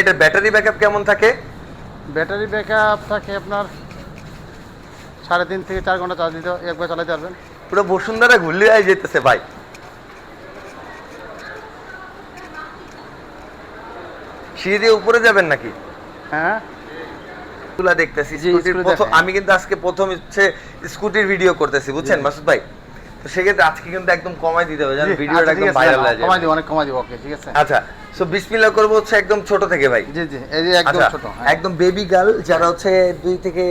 এটা battery backup কেমন থাকে? ব্যাটারি ব্যাকআপ থাকে আপনার সাড়ে তিন থেকে চার ঘণ্টা চার্জ দিতে একবার চালাতে পারবেন। পুরো বসুন্ধরা ঘুরলে আই যেতেছে ভাই। সিঁড়ি দিয়ে উপরে যাবেন নাকি? হ্যাঁ। তুলা দেখতেছি আমি কিন্তু আজকে প্রথম হচ্ছে স্কুটির ভিডিও করতেছি বুঝছেন মাসুদ ভাই? তো সেক্ষেত্রে আজকে কিন্তু একদম কমাই দিতে হবে ভিডিওটা আচ্ছা, একদম ভাইরাল হয়ে কমাই দিব অনেক কমাই দিব ওকে ঠিক আছে। আচ্ছা সো বিসমিল্লাহ করব হচ্ছে একদম ছোট থেকে ভাই। জি জি এই যে একদম আচ্ছা, ছোট হ্যাঁ। একদম বেবি গার্ল যারা হচ্ছে দুই থেকে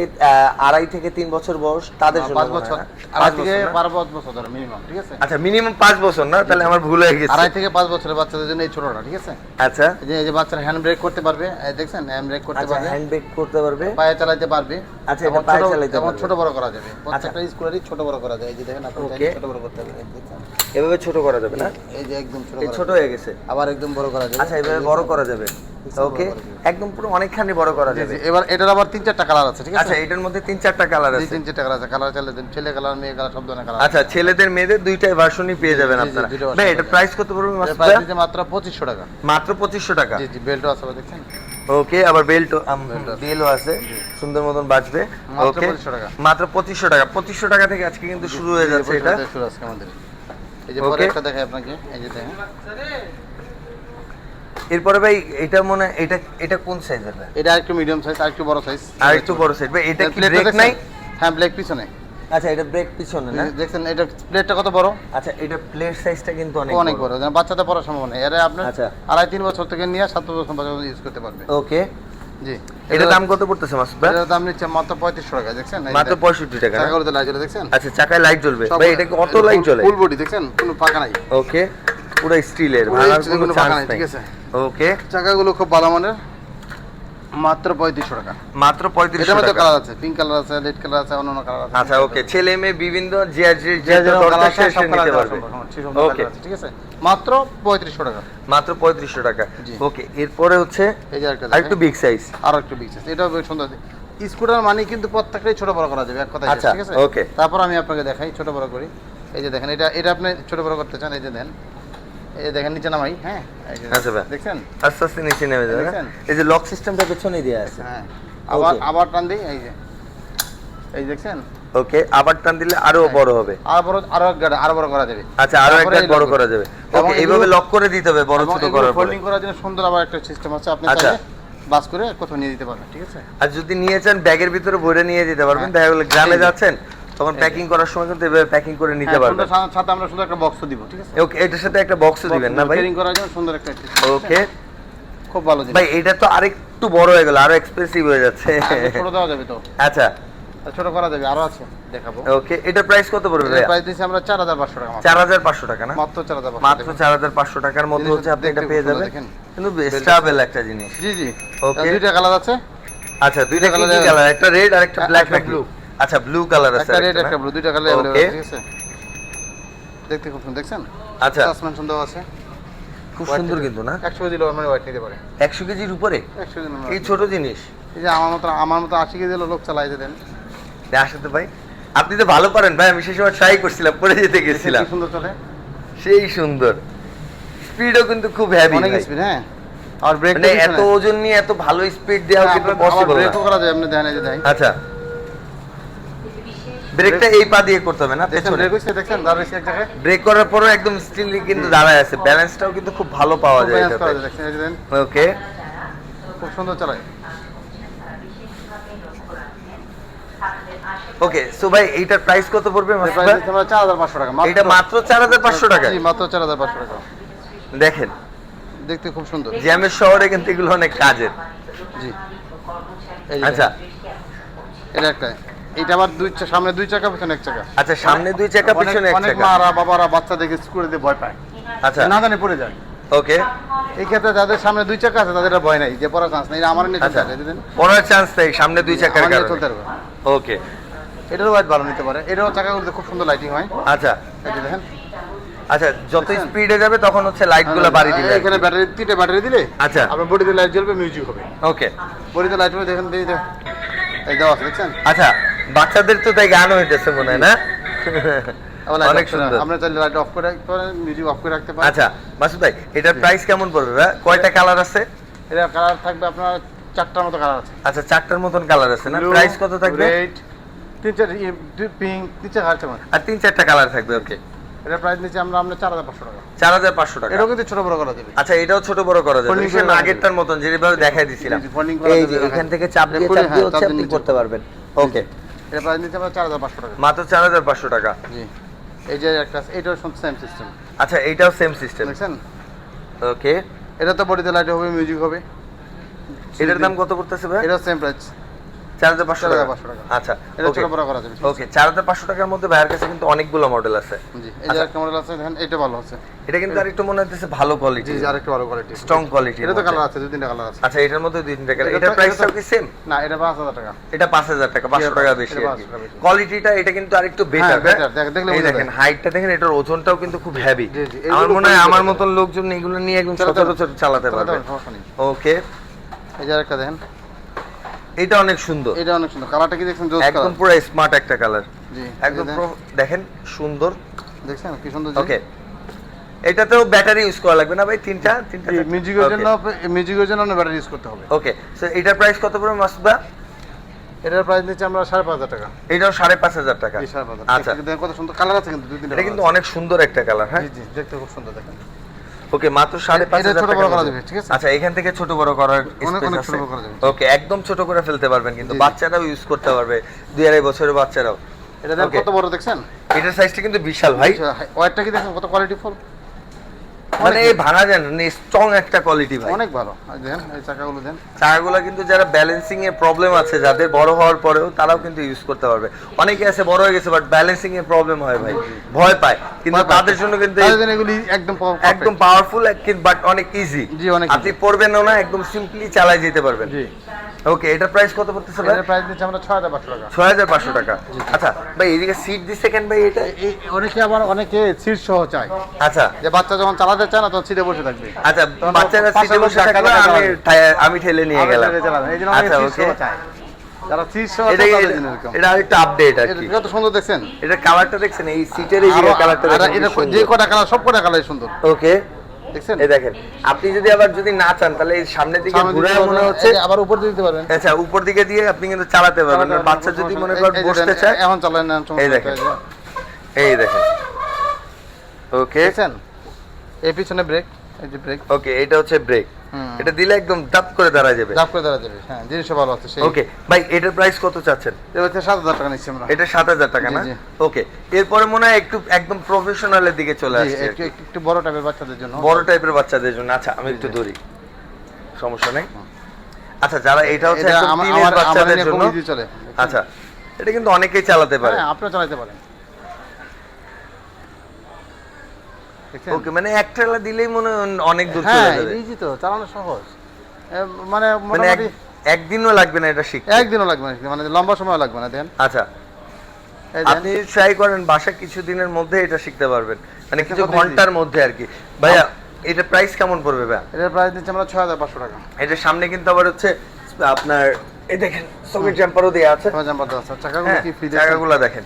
আড়াই থেকে তিন বছর বয়স তাদের জন্য পাঁচ বছর। আড়াই থেকে বারো বছর ধরে মিনিমাম ঠিক আছে? আচ্ছা মিনিমাম পাঁচ বছর না? তাহলে আমার ভুল হয়ে গেছে। আড়াই থেকে পাঁচ বছরের বাচ্চাদের জন্য এই ছোটটা ঠিক আছে? আচ্ছা। এই যে বাচ্চারা হ্যান্ড ব্রেক করতে পারবে দেখছেন? হ্যান্ড ব্রেক করতে আচ্ছা পারবে। হ্যান্ড ব্রেক করতে পারবে। পায়ে চালাতে পারবে। আচ্ছা, এটা পায়ে চালাতে পারবে। আচ্ছা। ছোট বড় করা যাবে। প্রত্যেকটা স্কুলেরই ছোট বড় করা যায়। এই যে দেখেন আপনি ছোট বড় করতে পারবেন এভাবে ছোট করা যাবে না? এই যে একদম ছোট ছোট হয়ে গেছে। আবার একদম বড় করা যাবে আচ্ছা এভাবে বড় করা যাবে। ওকে একদম পুরো অনেকখানি বড় করা যাবে। এবার এটার আবার তিন চারটা কালার আছে ঠিক আছে? আচ্ছা এটার মধ্যে তিন চারটা কালার আছে। তিন চারটা কালার আছে। কালার চাইলে দেন ছেলে কালার মেয়ে কালার সব ধরনের কালার আচ্ছা ছেলেদের মেয়েদের দুইটাই ভার্সনই পেয়ে যাবেন আপনারা। ভাই এটা প্রাইস কত পড়বে মাসুদ প্রাইস দিতে মাত্র পঁচিশশো টাকা। মাত্র পঁচিশশো টাকা? জি জি বেল্টও আছে দেখছেন? ওকে আবার বেল্ট। বেলও আছে। সুন্দর মতন বাজবে। মাত্র ওকে 2500 টাকা। মাত্র পঁচিশশো টাকা। পঁচিশশো টাকা থেকে আজকে কিন্তু শুরু হয়ে যাচ্ছে এটা। শুরু আজকে আমাদের। এই যে পরে একটা দেখাই আপনাকে। এই যে দেখেন। এরপরে ভাই এটা মনে এটা এটা কোন সাইজের ভাই? এটা একটু মিডিয়াম সাইজ আর একটু বড় সাইজ আর একটু বড় সাইজ ভাই এটা কি ব্রেক নাই? হ্যাঁ ব্ল্যাক পিছনে। আচ্ছা এটা ব্রেক পিছনে না? দেখছেন এটা প্লেটটা কত বড়? আচ্ছা এটা প্লেট সাইজটা কিন্তু অনেক অনেক বড়। যেন বাচ্চাদের পড়ার সম্ভাবনা এরা আপনার আচ্ছা। আড়াই তিন বছর থেকে নিয়ে সাত বছর পর্যন্ত ইউজ করতে পারবে। ওকে জি। এটা দাম কত পড়তেছে মাসুদ ভাই? এটার দাম নিচ্ছে মাত্র পঁয়ত্রিশশো টাকা দেখছেন? মাত্র দেখেন। পঁয়ষট্টি টাকা না? চাকাগুলোতে লাইট জ্বলে দেখছেন? আচ্ছা চাকায় লাইট জ্বলবে। ভাই এটা কি অটো লাইট জ্বলে? ফুল বডি দেখছেন? কোনো ফাঁকা নাই। ওকে পুরো স্টিলের ভাঙার কোনো চান্স নাই, ঠিক আছে? ওকে চাকাগুলো খুব ভালো মানের মাত্র পঁয়ত্রিশশো টাকা। মাত্র পঁয়ত্রিশ এটার মধ্যে টাকা। কালার আছে পিঙ্ক কালার আছে রেড কালার আছে অন্য কালার আছে। আচ্ছা ওকে ছেলে মেয়ে বিভিন্ন যে যে যে দরকার সে সে নিতে পারবে। হ্যাঁ, ওকে ঠিক আছে? মাত্র পঁয়ত্রিশশো টাকা। মাত্র পঁয়ত্রিশশো টাকা। ওকে এরপরে হচ্ছে এই যে একটা আরেকটু বিগ সাইজ আর একটু বিগ সাইজ বেশ সুন্দর। স্কুটার মানে কিন্তু প্রত্যেকটাই ছোট বড় করা যাবে এক কথায় আচ্ছা, ঠিক আছে? okay. তারপর আমি আপনাকে দেখাই ছোট বড় করি। এই যে দেখেন এটা এটা আপনি ছোট বড় করতে চান এই যে দেন। এই দেখেন নিচে নামাই হ্যাঁ? আচ্ছা, ভাই। দেখছেন? আস্তে আস্তে নিচে নেমে যাবে না? এই যে লক সিস্টেমটা পেছনে দেওয়া আছে। হ্যাঁ। আবার আবার টান দিই এই যে। এই দেখছেন? ওকে আবার টান দিলে আরও হ্যাঁ। বড় হবে। আর বড় আরও গাড়ি আরও বড় করা যাবে। আচ্ছা আরও একটা বড় করা যাবে। ওকে এইভাবে লক করে দিতে হবে বড় ছোট করার পরে। ফোল্ডিং করার জন্য সুন্দর আবার একটা সিস্টেম আছে আপনি আচ্ছা। বাস করে কোথাও নিয়ে দিতে পারবেন ঠিক আছে? আর যদি নিয়ে চান ব্যাগের ভিতরে ভরে নিয়ে যেতে পারবেন। হ্যাঁ। দেখা গেলো গ্রামে যাচ্ছেন তখন প্যাকিং করার সময় কিন্তু এভাবে প্যাকিং করে নিতে হ্যাঁ, পারবেন। সাথে আমরা সুন্দর একটা বক্স দিব ঠিক আছে? ওকে এটার সাথে একটা বক্স দিবেন না ভাই? ক্যারিং করার জন্য সুন্দর একটা ওকে খুব ভালো জিনিস। ভাই এটা তো আরেকটু বড় হয়ে গেল আরও এক্সপেন্সিভ হয়ে যাচ্ছে। আর ছোট দেওয়া যাবে তো। আচ্ছা। ছোট করা যাবে আরও আছে দেখাবো। ওকে এটার প্রাইস কত পড়বে ভাই প্রাইস দিচ্ছি আমরা চার হাজার পাঁচশো টাকা মাত্র। চার হাজার পাঁচশো টাকা না? মাত্র চার হাজার মাত্র চার হাজার পাঁচশো টাকার মধ্যে হচ্ছে আপনি এটা পেয়ে যাবেন। কিন্তু স্টাবেল একটা জিনিস। জি জি. আর দুইটা কালার আছে। আচ্ছা দুইটা কালার একটা রেড আর একটা ব্ল্যাক। ব্লু আচ্ছা ব্লু কালার আছে একটা রেড একটা ব্লু দুইটা কালার. ঠিক আছে? দেখতে খুব সুন্দর দেখছেন? আচ্ছা। সাসপেনশন দেওয়া আছে। খুব সুন্দর কিন্তু না? একশো দিলে মানে হোয়াইট নিতে পারে। একশো কেজির উপরে? একশো দিলে এই ছোট জিনিস। এই যে আমার মতো আমার মতো আশি কেজি লোক চালাই দেন। আসতে ভাই। আপনি তো ভালো পারেন ভাই আমি সেই সময় ট্রাই করছিলাম পরে যেতে গেছিলাম কি সুন্দর চলে? সেই সুন্দর। স্পিডও কিন্তু খুব হেভি অনেক স্পিড হ্যাঁ? আর ব্রেক মানে এত ওজন নিয়ে এত ভালো স্পিড দেওয়া কিন্তু পসিবল না। ব্রেকও করা যায় আপনি দেখেন এই যে দেখেন আচ্ছা। ব্রেকটা এই পা দিয়ে করতে হবে না পেছনে। দেখছেন দাঁড়িয়েছে এক জায়গায়। ব্রেক করার পরও একদম স্টিলি কিন্তু দাঁড়ায় আছে। ব্যালেন্সটাও কিন্তু খুব ভালো পাওয়া যায় এটাতে। দেখেন ওকে খুব সুন্দর চালায়। ওকে সো ভাই এইটার প্রাইস কত পড়বে? চার হাজার পাঁচশো টাকা। এটা মাত্র চার হাজার পাঁচশো টাকা মাত্র চার হাজার পাঁচশো টাকা। দেখেন। দেখতে খুব সুন্দর। জ্যামের শহরে কিন্তু এগুলো অনেক কাজের। জি। আচ্ছা। এটা একটা এটা আবার দুই সামনে দুই চাকা পিছনে এক চাকা। আচ্ছা সামনে দুই চাকা অনেক- পিছনে এক অনেক চাকা। মারা বাবারা বাচ্চা দেখে স্কুলে দিয়ে ভয় পায়। আচ্ছা। না জানে পড়ে যায়। ওকে এই ক্ষেত্রে যাদের সামনে দুই চাকা আছে তাদের ভয় নাই। যে পড়ার চান্স নেই এটা আমার চলতে আচ্ছা। পড়ার চান্স নেই সামনে দুই চাকার কারণে। চলতে পারবে। ওকে এটারও ওয়াইট ভালো নিতে পারে। এটাও চাকাগুলোতে খুব সুন্দর লাইটিং হয়। আচ্ছা। যে দেখেন। আচ্ছা যত স্পিডে যাবে তখন হচ্ছে লাইটগুলো বাড়ি দিবে হ্যাঁ, এখানে ব্যাটারি তিনটে ব্যাটারি দিলে আচ্ছা। আপনার বডিতে লাইট জ্বলবে মিউজিক হবে। ওকে বডিতে লাইট হবে দেখেন এই দেওয়া আছে দেখছেন? আচ্ছা। বাচ্চাদের তো তাই গান হইতেছে মনে হয় না? অনেক সুন্দর। আমরা চাইলে লাইট অফ করে রাখতে পারেন মিউজিক অফ করে রাখতে পারেন আচ্ছা মাসুদ ভাই এটার প্রাইস কেমন পড়বে কয়টা কালার আছে? এটা কালার থাকবে আপনার চারটার মতো কালার আছে। আচ্ছা চারটার মতন কালার আছে না? প্রাইস কত থাকবে? রেড তিন চার পিঙ্ক তিন চার হাজার আর তিন চারটা কালার থাকবে ওকে এটা প্রাইস আমরা আমরা চার হাজার পাঁচশো টাকা। চার হাজার পাঁচশো টাকা। এটাও কিন্তু ছোট বড় করা যাবে। আচ্ছা এটাও ছোট বড় করা যাবে। সেম আগেরটার মতন যেভাবে দেখাই দিছিলাম। এই যে হ্যাঁ। এখান। থেকে চাপ দিয়ে খুলে, চাপ দিয়ে হ্যাঁ, হচ্ছে আপনি করতে পারবেন। ওকে এটা প্রাইস নিচ্ছে আমরা চার হাজার পাঁচশো টাকা। মাত্র চার হাজার পাঁচশো টাকা। জি। এই যে একটা এটাও সেম সিস্টেম আচ্ছা এইটাও সেম সিস্টেম দেখছেন? ওকে এটা তো বডিতে লাইট হবে মিউজিক হবে। এটার দাম কত পড়তেছে ভাই? এটাও সেম প্রাইস 4,500 টাকা। আচ্ছা এটা ছোট বড় করা যাবে ওকে চার হাজার পাঁচশো টাকার মধ্যে ভাইয়ের কাছে কিন্তু অনেকগুলো মডেল আছে। জি এই যে আচ্ছা। একটা মডেল আছে দেখেন এটা ভালো আছে। এটা কিন্তু আর মনে হচ্ছে ভালো কোয়ালিটি জি জি আরেকটু ভালো কোয়ালিটি স্ট্রং কোয়ালিটি এটা তো কালার আছে দুই তিনটা কালার আছে। আচ্ছা এটার মধ্যে দুই তিনটা কালার এটা এটার তো- প্রাইসটাও এটা কি সেম না এটা পাঁচ হাজার টাকা। এটা পাঁচ হাজার টাকা পাঁচশো টাকা বেশি এটা আর 500 টাকা বেশি। কোয়ালিটিটা এটা কিন্তু আরেকটু হ্যাঁ, বেটার দেখলে এই দেখেন যায়। হাইটটা দেখেন এটার ওজনটাও কিন্তু খুব হেভি আমার মনে হয় আমার মতন লোকজন এগুলো নিয়ে একদম চালাতে পারবে। ওকে এই যে আরেকটা দেখেন। এটা অনেক সুন্দর। এটা অনেক সুন্দর। কালারটা কি দেখছেন? জোস একদম পুরো স্মার্ট একটা কালার। জি একদম দেখেন সুন্দর। দেখছেন? কি সুন্দর ওকে এটাতেও ব্যাটারি ইউজ করা লাগবে না ভাই? তিনটা? তিনটা মিউজিকের জন্য মিউজিকের জন্য ব্যাটারি ইউজ করতে হবে। ওকে সো এটার প্রাইস কত পড়বে মাসুদা এটার প্রাইস নিচ্ছে আমরা সাড়ে পাঁচ হাজার টাকা। এটাও সাড়ে পাঁচ হাজার টাকা। আচ্ছা। দেখেন কত সুন্দর। কালার আছে কিন্তু দুই তিনটা এটা কিন্তু অনেক সুন্দর একটা কালার হ্যাঁ? জি জি। দেখতে খুব সুন্দর দেখেন। ওকে মাত্র সাড়ে পাঁচ হাজার টাকা করা যাবে, ঠিক আছে? আচ্ছা এখান থেকে ছোট বড় করার আছে। ওকে একদম ছোট করে ফেলতে পারবেন কিন্তু। বাচ্চারাও ইউজ করতে পারবে। দুই আড়াই বছরের বাচ্চারাও। এটা কত বড় দেখছেন? এটার সাইজটা কিন্তু বিশাল ভাই। ওয়ারটা কি দেখেন কত কোয়ালিটি ফুল মানে এই ভাঙা যায় না স্ট্রং একটা কোয়ালিটি ভাই। অনেক ভালো। দেখেন এই চাকাগুলো দেন। চাকাগুলো কিন্তু যারা ব্যালেন্সিং প্রবলেম আছে যাদের বড় হওয়ার পরেও তারাও কিন্তু ইউজ করতে পারবে। অনেকে আছে বড় হয়ে গেছে বাট ব্যালেন্সিং প্রবলেম হয় ভাই। ভয় পায় কিন্তু তাদের জন্য কিন্তু এগুলি একদম একদম পাওয়ারফুল বাট অনেক ইজি জি, অনেক আপনি পড়বেনও না একদম সিম্পলি চালাই যেতে পারবেন। জি। ওকে এটার প্রাইস কত পড়তেছে ভাই? এটার প্রাইস নিচ্ছে আমরা ছয় হাজার পাঁচশো টাকা। ছয় হাজার পাঁচশো টাকা। আচ্ছা ভাই এদিকে সিট দিচ্ছে কেন ভাই এটা? অনেকে আবার অনেকে সিট সহ চায়। আচ্ছা। যে বাচ্চা যখন চালাতে সিটে বসে থাকবে। আচ্ছা বাচ্চারা সিটে বসে আমি আমি ঠেলে নিয়ে গেলাম। এই জন্য অনেকে আচ্ছা সিট ওকে। যারা সিট সহ এটা চায় তাদের জন্য এরকম। এটা আরেকটা আপডেট আর কি। কত সুন্দর দেখছেন। এটা কালারটা দেখছেন? এই সিটের এই কালারটা এটা যে কটা কালার সব কটা কালার সুন্দর। ওকে। দেখছেন? এই দেখেন আপনি যদি আবার যদি না চান তাহলে এই সামনের দিকে ঘুরে মনে হচ্ছে আবার উপর দিতে পারবেন আচ্ছা উপর দিকে দিয়ে আপনি কিন্তু চালাতে পারবেন। বাচ্চা যদি মনে করেন বসতে চায় এখন চালায় না এই দেখেন। এই দেখেন। ওকে। দেখছেন? এই পিছনে ব্রেক এই যে ব্রেক ওকে এটা হচ্ছে ব্রেক এটা দিলে একদম দাপ করে দাঁড়ায় যাবে। ডাব করে দাঁড়া যাবে হ্যাঁ জিনিসও ভালো আছে সেই। ওকে ভাই এটার প্রাইস কত চাচ্ছেন? এটা হচ্ছে সাত হাজার টাকা নিচ্ছি আমরা। এটা সাত হাজার টাকা না? ওকে এরপরে মনে হয় একটু একদম প্রফেশনালের দিকে চলে আসছে। একটু একটু- বড় টাইপের বাচ্চাদের জন্য। বড় টাইপের বাচ্চাদের জন্য। আচ্ছা আমি একটু ধরি। সমস্যা নেই? আচ্ছা যারা এটা হচ্ছে একদম বাচ্চাদের জন্য। আচ্ছা এটা কিন্তু অনেকেই চালাতে পারে। হ্যাঁ আপনিও চালাতে পারেন। ওকে মানে এক দিলেই মনে অনেক দূর চলে হ্যাঁ যাবে। ইজি তো চালানো সহজ। মানে মানে মোটামুটি একদিনও লাগবে না এটা শিখতে? একদিনও লাগবে না মানে লম্বা সময় লাগবে না দেন। আচ্ছা। আপনি ট্রাই করেন বাসা কিছু দিনের মধ্যে এটা শিখতে পারবেন। মানে কিছু ঘণ্টার মধ্যে আর কি। ভাইয়া এটা প্রাইস কেমন পড়বে ভাইয়া? এটার প্রাইস দিচ্ছি আমরা ছয় হাজার পাঁচশো টাকা। এটা সামনে কিন্তু আবার হচ্ছে আপনার এই দেখেন সকেট জাম্পারও দেওয়া আছে। পাঁচশো আছে। চাকাগুলো হ্যাঁ কি ফ্রি জায়গাগুলো দেখেন।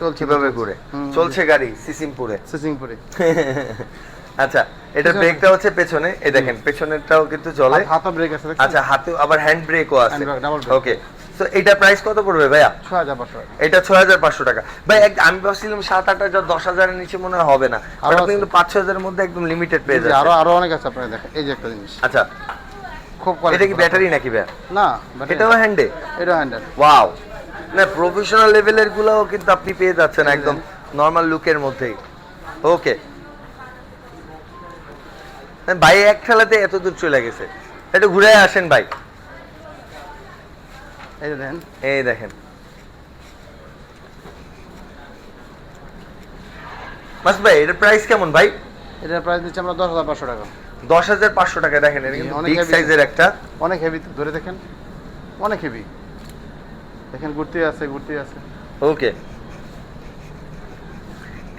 চলছে কীভাবে ঘুরে। চলছে গাড়ি সিসিমপুরে। সিসিংপুরে আচ্ছা এটা ব্রেকটা হচ্ছে পেছনে। এই দেখেন পেছনেরটাও কিন্তু চলে হাতে ব্রেক আছে আচ্ছা হাতে আবার হ্যান্ড ব্রেকও আছে। ওকে তো এটা প্রাইস কত পড়বে ভাইয়া? ছয় হাজার পাঁচশো এটা ছয় হাজার পাঁচশো টাকা। ভাই আমি ভাবছিলাম সাত আট হাজার দশ হাজারের নিচে মনে হয় হবে না। আরও আপনি কিন্তু পাঁচ ছ হাজারের মধ্যে একদম লিমিটেড পেয়ে এই আরও আরও অনেক আছে আপনারা দেখেন। এই যে একটা জিনিস। আচ্ছা খুব এটা কি ব্যাটারি নাকি ভাইয়া? না এটাও হ্যান্ডে এটা হ্যান্ডেল ওয়াও না প্রফেশনাল লেভেলের গুলোও কিন্তু আপনি পেয়ে যাচ্ছেন একদম নর্মাল লুকের মধ্যেই। ওকে ভাই এক খেলাতে এত দূর চলে গেছে। একটু ঘুরে আসেন ভাই। এই দেখেন। এই দেখেন। মাস ভাই এটার প্রাইস কেমন ভাই? এটার প্রাইস দিচ্ছি আমরা দশ হাজার পাঁচশো টাকা। দশ হাজার পাঁচশো টাকা দেখেন এটা কিন্তু অনেক সাইজের একটা। অনেক হেভি ধরে দেখেন। অনেক হেভি দেখেন ঘুরতে আছে ঘুরতে আছে। ওকে।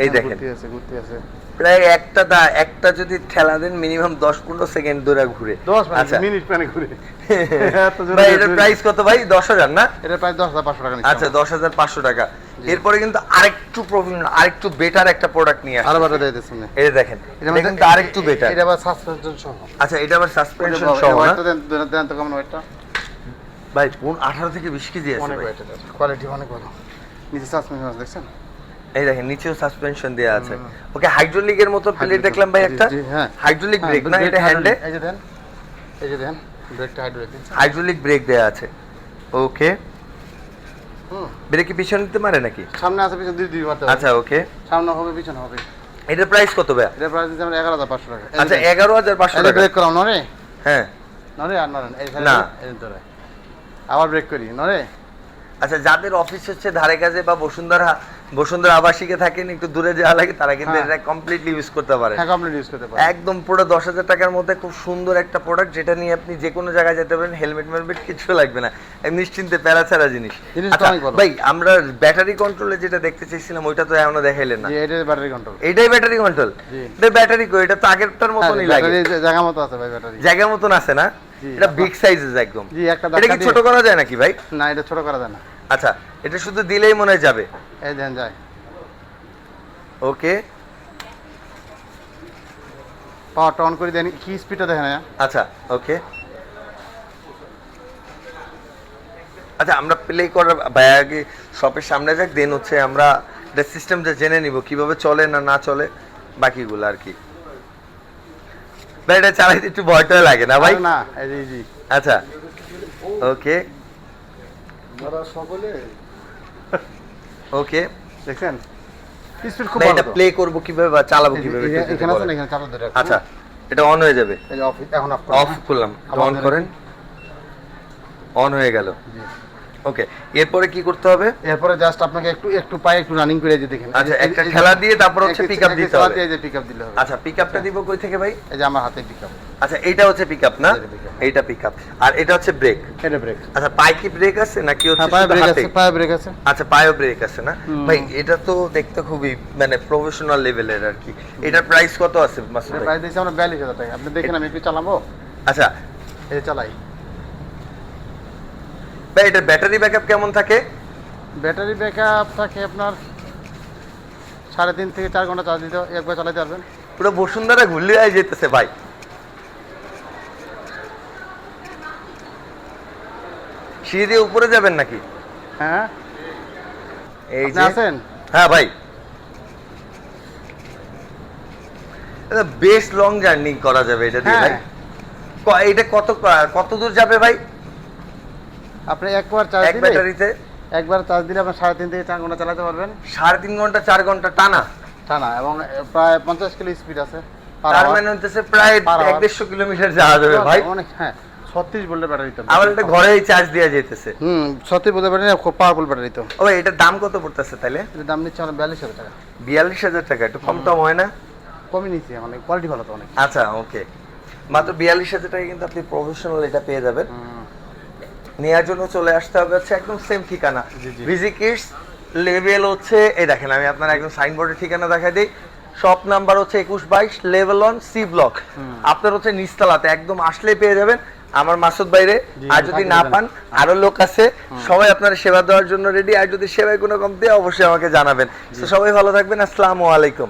এই দেখেন। ঘুরতে আছে ঘুরতে আছে। প্রায় একটা দা একটা যদি ঠেলা দেন মিনিমাম দশ পনেরো সেকেন্ড ধরে ঘুরে। দশ আচ্ছা। মিনিট মানে ঘুরে। ভাই এটার প্রাইস কত ভাই? দশ হাজার না? এটা প্রায় দশ হাজার পাঁচশো টাকা আচ্ছা দশ হাজার পাঁচশো টাকা। এরপরে কিন্তু আরেকটু প্রফেশনাল আরেকটু বেটার একটা প্রোডাক্ট নিয়ে আসছে দিয়ে দেখেন এটা কিন্তু আরেকটু বেটার এটা আবার সাসপেনশন সহ। আচ্ছা এটা আবার সাসপেনশন সহ না? দেন তো কেমন ভাই কোন আঠারো থেকে বিশ কেজি আছে অনেক ভাই। কোয়ালিটি অনেক ভালো। নিচে সাসপেনশন আছে দেখছেন? এই দেখেন নিচেও সাসপেনশন দেওয়া আছে। ওকে হাইড্রোলিকের মতো প্লেট দেখলাম ভাই জি, একটা? জি, হ্যাঁ। হাইড্রোলিক হ্যাঁ, ব্রেক না? এটা হ্যান্ডে এই যে দেন এই যে দেন ব্রেকটা হাইড্রোলিক দিচ্ছে হাইড্রোলিক ব্রেক দেওয়া আছে। ওকে হুম। ব্রেক কি পিছনে নিতে পারে নাকি? সামনে আছে পিছনে দুই দুই মারতে আচ্ছা ওকে সামনে হবে পিছনে হবে। এটার প্রাইস কত ভাই এটা প্রাইস দিচ্ছে আমরা এগারো হাজার পাঁচশো টাকা। আচ্ছা দেন। এগারো হাজার পাঁচশো টাকা। ব্রেক করাম নরে হ্যাঁ। নরে আর নরেন এই না। না। এই ধরে। আবার ব্রেক করি নরে আচ্ছা যাদের অফিস হচ্ছে ধারে কাছে বা বসুন্ধরা বসুন্ধরা আবাসিকে থাকেন একটু দূরে যাওয়া লাগে তারা কিন্তু হ্যাঁ। এটা কমপ্লিটলি ইউজ করতে পারে। হ্যাঁ কমপ্লিট ইউজ করতে পারে। একদম পুরো দশ হাজার টাকার মধ্যে খুব সুন্দর একটা প্রোডাক্ট যেটা নিয়ে আপনি যে কোনো জায়গায় যেতে পারেন হেলমেট মেলমেট কিছু লাগবে না। নিশ্চিন্তে প্যারা ছাড়া জিনিস। আচ্ছা ভাই আমরা ব্যাটারি কন্ট্রোলে যেটা দেখতে চাইছিলাম ওইটা তো এখনও দেখাইলেন না। যে এটা ব্যাটারি কন্ট্রোল এটাই ব্যাটারি কন্ট্রোল জি। এটা ব্যাটারি কো এটা তো আগেরটার মতনই লাগে। জায়গা মতো আছে ভাই ব্যাটারি জায়গা মতন আছে না? এটা বিগ সাইজেস একদম। জি একটা এটা কি ছোট করা যায় নাকি ভাই? না এটা ছোট করা যায় না। আচ্ছা এটা শুধু দিলেই মনে যাবে। এই দেন যায় ওকে। পাওয়ারটা অন করে দেন কি স্পিডটা দেখেন আচ্ছা ওকে। আচ্ছা আমরা প্লে করার ভাই আগে শপের সামনে যাক দেন হচ্ছে আমরা এটা সিস্টেমটা জেনে নিব কীভাবে চলে না না চলে বাকিগুলো আর কি। ভাই এটা চালাইতে একটু ভয়টা লাগে না ভাই? না আচ্ছা ওকে। সকলে ওকে দেখেন স্পিড খুব ভালো এটা প্লে করব কীভাবে বা চালাবো কীভাবে এখানে আছে না এখানে চালু ধরে আচ্ছা এটা অন হয়ে যাবে? এই অফ এখন অফ অফ করলাম। অন করেন। অন হয়ে গেল। জি। ওকে এরপরে কি করতে হবে? এরপরে জাস্ট আপনাকে একটু একটু পায়ে একটু রানিং করে যে দেখেন। আচ্ছা একটা ঠেলা দিয়ে তারপর হচ্ছে একটু- পিক আপ একটু দিতে হবে। এই যে পিক দিলে হবে। আচ্ছা পিক আপটা দিব কই থেকে ভাই? এই যে আমার হাতে পিক আপ আচ্ছা এইটা হচ্ছে পিক আপ না? এটা এইটা পিক আর এটা হচ্ছে ব্রেক এটা ব্রেক আচ্ছা পায়ে কি ব্রেক আছে নাকি হচ্ছে হ্যাঁ পায়ে ব্রেক আছে পায়ে ব্রেক আছে। আচ্ছা পায়েও ব্রেক আছে না? ভাই এটা তো দেখতে খুবই মানে প্রফেশনাল লেভেলের আর কি। এটার প্রাইস কত আছে মাসুদ ভাই? প্রাইস দিয়েছি আমরা বিয়াল্লিশ হাজার টাকা। আপনি দেখেন আমি একটু চালাবো? আচ্ছা। এই চালাই। ভাই এটার ব্যাটারি ব্যাকআপ কেমন থাকে? ব্যাটারি ব্যাকআপ থাকে আপনার সাড়ে তিন থেকে চার ঘণ্টা চার্জ দিতে একবার চালাতে পারবেন। পুরো বসুন্ধরা ঘুরলে আয় যেতেছে ভাই। সিঁড়ি দিয়ে উপরে যাবেন নাকি? হ্যাঁ। এই যে। আছেন? হ্যাঁ ভাই। বেশ লং জার্নি করা যাবে এটা দিয়ে ভাই। হ্যাঁ এটা কত কত দূর যাবে ভাই? আপনি একবার চার্জ এক দিলে ব্যাটারিতে? একবার চার্জ দিলে আপনি সাড়ে তিন থেকে চার ঘণ্টা চালাতে পারবেন। সাড়ে তিন ঘণ্টা চার ঘণ্টা টানা। টানা এবং প্রায় পঞ্চাশ কিলো স্পিড আছে তার মানে হচ্ছে প্রায়। এক দেড়শো কিলোমিটার যাওয়া যাবে ভাই। অনেক হ্যাঁ ছত্রিশ ভোল্টের ব্যাটারি তো আবার এটা ঘরেই চার্জ দেওয়া যেতেছে হুম ছত্রিশ ভোল্টের ব্যাটারি খুব পাওয়ারফুল ব্যাটারি তো। ও এটার দাম কত পড়তেছে তাহলে এটার দাম নিচ্ছে আমরা বিয়াল্লিশ হাজার টাকা। বিয়াল্লিশ হাজার টাকা একটু কম টম হয় না? কমই নিচ্ছি মানে কোয়ালিটি ভালো তো অনেক। আচ্ছা ওকে মাত্র বিয়াল্লিশ হাজার টাকা কিন্তু আপনি প্রফেশনাল এটা পেয়ে যাবেন। নেওয়ার জন্য চলে আসতে হবে হচ্ছে একদম সেম ঠিকানা। ভিজি কিডস লেভেল হচ্ছে এই দেখেন আমি আপনার একদম সাইনবোর্ডের ঠিকানা দেখাই দিই। শপ নাম্বার হচ্ছে একুশ বাইশ লেভেল অন সি ব্লক আপনার হচ্ছে নিচতলাতে একদম আসলেই পেয়ে যাবেন। আমার মাসুদ বাইরে আর যদি না পান আরও লোক আছে। সবাই আপনার সেবা দেওয়ার জন্য রেডি আর যদি সেবায় কোনো কমতি অবশ্যই আমাকে জানাবেন। তো সবাই ভালো থাকবেন আসসালামু আলাইকুম।